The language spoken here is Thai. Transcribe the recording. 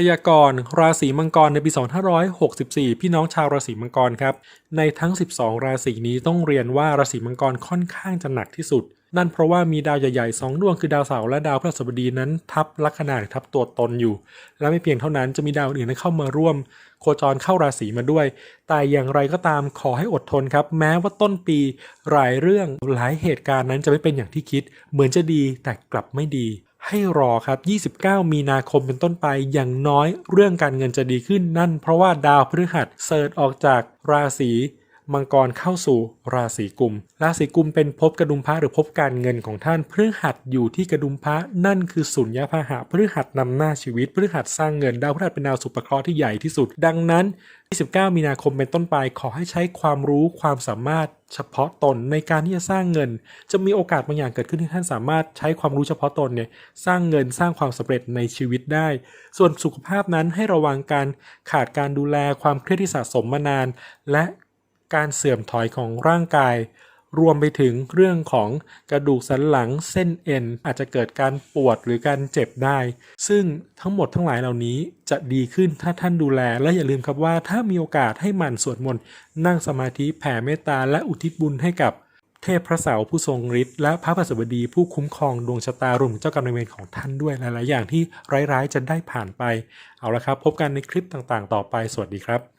พยากรณ์ราศีมังกรในปี 2564 พี่น้องชาวราศีมังกรครับ ในทั้ง 12 ราศีนี้ต้องเรียนว่าราศีมังกรค่อนข้างจะหนักที่สุด นั่นเพราะว่ามีดาวใหญ่ๆ 2 ดวงคือดาวเสาร์และดาวพฤหัสบดีนั้นทับลัคนาหรือทับตัวตนอยู่ และไม่เพียงเท่านั้นจะมีดาวอื่นเข้ามาร่วม โคจรเข้าราศีมาด้วย แต่อย่างไรก็ตามขอให้อดทนครับ แม้ว่าต้นปีหลายเรื่องหลายเหตุการณ์นั้นจะไม่เป็นอย่างที่คิด เหมือนจะดีแต่กลับไม่ดี ให้รอครับ 29 มีนาคมเป็นต้นไป อย่างน้อยเรื่องการเงินจะดีขึ้นนั่น เพราะว่าดาวพฤหัสเสิร์ออกจากราศี มังกรเข้าสู่ราศีกุม ราศีกุมเป็นภพกระดุมพระหรือภพการเงินของท่านพฤหัสอยู่ที่กระดุมพระนั่นคือสุญญพาหะพฤหัสนำหน้าชีวิตพฤหัสสร้างเงินดาวพฤหัสเป็นดาวสุภเคราะห์ที่ใหญ่ที่สุด ดังนั้น 29 มีนาคมเป็นต้นไปขอให้ใช้ความรู้ความสามารถเฉพาะตนในการที่จะสร้างเงิน จะมีโอกาสบางอย่างเกิดขึ้นที่ท่านสามารถใช้ความรู้เฉพาะตนเนี่ยสร้างเงินสร้างความสำเร็จในชีวิตได้ ส่วนสุขภาพนั้นให้ระวังการขาดการดูแลความเครียดที่สะสมมานาน และ การเสื่อมถอยของร่างกาย รวมไปถึงเรื่องของกระดูกสันหลังเส้นเอ็น อาจจะเกิดการปวดหรือการเจ็บได้ ซึ่งทั้งหมดทั้งหลายเหล่านี้จะดีขึ้นถ้าท่านดูแล และอย่าลืมครับว่าถ้ามีโอกาสให้หมันสวดมนต์นั่งสมาธิแผ่เมตตาและอุทิศบุญให้กับเทพพระเสาผู้ทรงฤทธิ์และพระพฤหัสบดีผู้คุ้มครองดวงชะตารวมเจ้ากรรมนายเวรของท่านด้วยหลาย ๆ อย่างที่ร้าย ๆ จะได้ผ่านไป เอาละครับ พบกันในคลิปต่าง ๆ ต่อไป สวัสดีครับ